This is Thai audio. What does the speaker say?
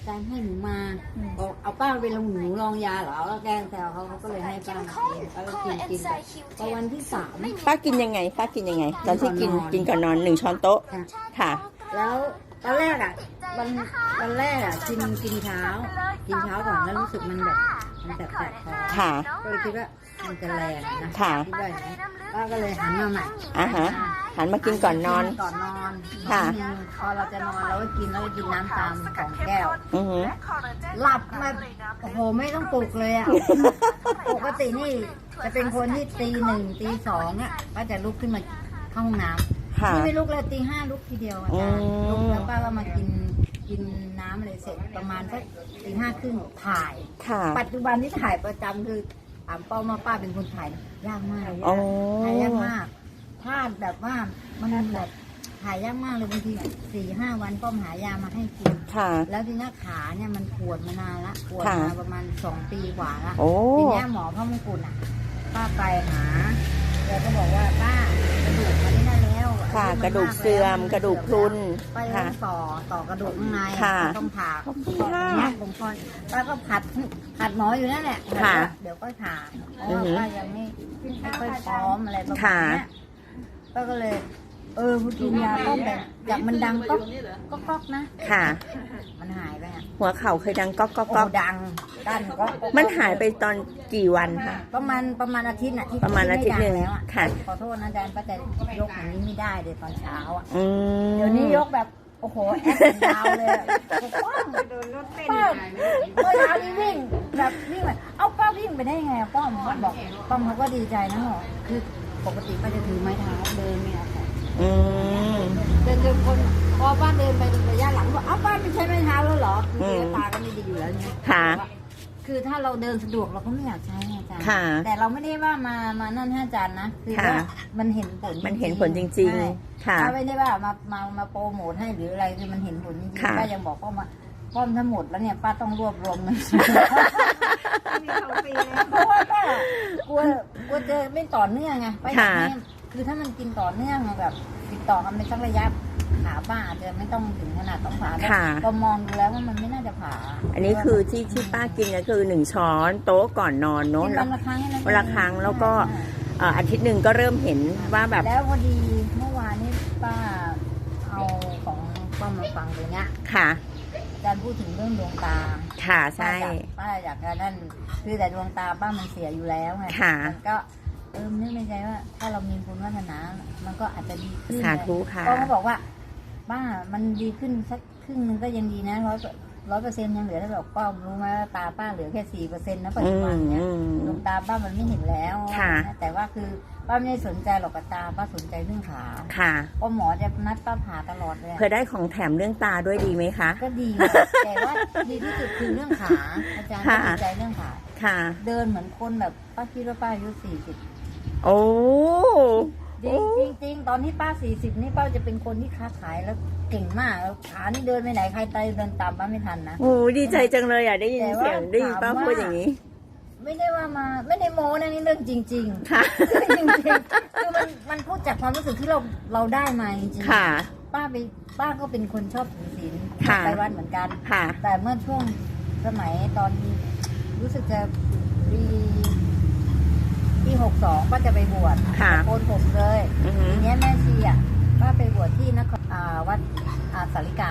อาจารย์ให้หนูมาบอกเอาป้าไปลงหนูลองยาเหรอก็แกล้งแซวเขาเขาก็เลยให้ป้ามากินป้าก็กินกินไปพอวันที่สามป้ากินยังไงป้ากินยังไง ตอนที่กินกินก่อนนอนหนึ่งช้อนโต๊ะค่ะค่ะ แล้วตอนแรกอะวันวันแรกอะกินกินเช้า กินเช้าก่อนแล้วรู้สึกมันแบบมันแสบๆคอค่ะก็เลยคิดว่ามันจะแรงนะค่ะ คิดว่าอย่างนี้ป้าก็เลยหันมาใหม่อะฮะหันมากินก่อนนอน ก่อนนอนค่ะนอนพอเราจะนอนเราก็กินแล้วก็กินน้ำตามสองแก้ว อือหือหลับมาโอ้โหไม่ต้องปลุกเลยอะ ปกตินี่จะเป็นคนที่ตีหนึ่งตีสองอะก็จะลุกขึ้นมาเข้าห้องน้ำค่ะ นี่ไม่ลุกเลยตีห้าลุกทีเดียวอาจารย์อืมลุกแล้วป้าก็มากินกินน้ำอะไรเสร็จประมาณสักตีห้าครึ่งถ่าย ค่ะ ปัจจุบันที่ถ่ายประจำคือ ถามป้ามาป้าเป็นคนถ่ายยากมากเลยอ๋อ ถ่ายยากมากพลาดแบบว่ามันแบบถ่ายยากมากเลยบางทีสี่ห้าวันป้อมหายามาให้กิน ค่ะ แล้วทีเนี้ยขาเนี่ยมันปวดมานานละปวดค่ะมาประมาณสองปีกว่าละโอ้ ทีเนี้ยหมอพระมงกุฎอะป้าไปหาแกก็บอกว่าป้า ค่ะอายุกระดูกมันากเสื่อมแล้วกระดูกพรุนไปต้ค่ะองต่อต่อกระดูกข้างในค่ะต้องผ่าขอบคุณตรงค่ะเนี้ยตรงคอนป้าก็ผัดผัดหมออยู่นั่นแหละค่ะ เดี๋ยวก็ผ่าเพราะอือว่าหือป้ายังไม่ไม่ค่อยพร้อมอะไรประมาณค่ะเนี้ยป้าก็เลย เออพอกินยาต้มแบบอยากมันดังก็ก็ก๊อกนะค่ะ มันหายไปอะหัวเข่าเคยดังก๊อกก๊อกโอ้ก๊อกดัง ด้านก็มันหายไปตอนกี่วันคะประมาณประมาณอาทิตย์น่ะที่ประมาณอาทิตย์หนึ่งไม่ดัแล้วอะค่ะ ขอโทษนะอาจารย์ป้าแต่ยกอย่างนี้ไม่ได้เลยตอนเช้าอะอืมเดี๋ยวนี้ยกแบบโอ้โหแอคยาวเลยอะป้องโดนรถเต้นเมื่อเช้านี้วิ่งแบบวิ่งแบบเอ้าป้าวิ่งไปได้ยังไงอะป้อมบอกป้อมเขาก็ดีใจนะบอกคือปกติป้าจะถือไม้เท้าเดินไม่เอาของอืมเดินเดินคนพอป้าเดินไประยะหลังบอกเอ้าป้าไม่ใช้ไม้เท้าแล้วเหรอคืออืมตาก็ไม่ดีอยู่แล้วเนี่ยค่ะ คือถ้าเราเดินสะดวกเราก็ไม่อยากใช้ไงอาจารย์ ค่ะแต่เราไม่ได้ว่ามามานั่นให้อาจารย์นะ คือค่ะ ว่ามันเห็นผลมันเห็นผลจริง ใช่ๆ ค่ะถ้าไม่ได้ว่ามามามาโปรโมทให้หรืออะไรคือมันเห็นผลจริงค่ะ ๆป้ายังบอกป้ามาป้อมทั้งหมดแล้วเนี่ยป้าต้องรวบรวมเงินเพราะว่าป้ากลัวกลัวจะไม่ต่อเนื่องไงป้าอยากให้คือถ้ามันกินต่อเนื่องอะแบบติดต่อกันไปสักระยะ ขาป้าอาจจะไม่ต้องถึงขนาดต้องผ่าแต่ค่ะพอมองดูแล้วว่ามันไม่น่าจะผ่าอันนี้คือที่ที่ป้ากินก็คือหนึ่งช้อนโต๊ะก่อนนอนเนาะกินแล้ว วันละครั้งแค่นั้นวันละครั้งแล้วก็ใช่เอ่ออาทิตย์หนึ่งก็เริ่มเห็นว่าแบบ แล้วพอดีเมื่อวานนี้ป้าเอาของป้ามาฟังตรงเนี้ยค่ะ อาจารย์พูดถึงเรื่องดวงตา ค่ะใช่ ป้าอยากป้าอยากจะนั่นคือแต่ดวงตาป้ามันเสียอยู่แล้วไงค่ะ มันก็เออนึกในใจว่า ถ้าเรามีบุญวาสนา มันก็อาจจะดีขึ้นสาธุค่ะ ก็เขาบอกว่า ป้ามันดีขึ้นสักครึ่งนึงก็ยังดีนะร้อยร้อยเปอร์เซ็นต์ยังเหลือถ้าบอกป้ารู้ไหมว่าตาป้าเหลือแค่สี่เปอร์เซ็นต์นะปัจอืจุบันมเนี้ยอืมดวงตาป้ามันไม่เห็นแล้วค่ะแต่ว่าคือป้าไม่ได้สนใจหรอกกับตาป้าสนใจเรื่องขาค่ะเพราะหมอจะนัดป้าผ่าตลอดเลยอะเพื่อได้ของแถมเรื่องตาด้วยดีไหมคะ ก็ดีนะแต่ว่าดีที่สุดคือเรื่องขาอาจารย์ก็ค่ะดีใจเรื่องขาค่ะ เดินเหมือนคนแบบป้าคิดว่าป้าอายุสี่สิบโอ้ จริงจริงจริงตอนที่ป้าสี่สิบนี่ป้าจะเป็นคนที่ค้าขายแล้วเก่งมากแล้วขานี่เดินไปไหนใครตายเดินตามป้าไม่ทันนะโหดีใจจังเลยอะได้ยินแต่ว่าเสียงได้ยินป้าถามว่าพูดอย่างนี้ ไม่ได้ว่ามาไม่ได้โม้นะนี่เรื่องจริงๆค่ะจริงๆคือมันมันพูดจากความรู้สึกที่เราเราได้มาจริงๆค่ะ ป้าไปป้าก็เป็นคนชอบถือศีลค่ะไปวัดเหมือนกันค่ะ แต่เมื่อช่วงสมัยตอนรู้สึกจะปี ปีหกสองป้าจะไปบวชค่ะโกนผมเลยอือหือ ทีเนี้ยแม่ชีอะป้าไปบวชที่นครอ่าวัดอ่าสาริกา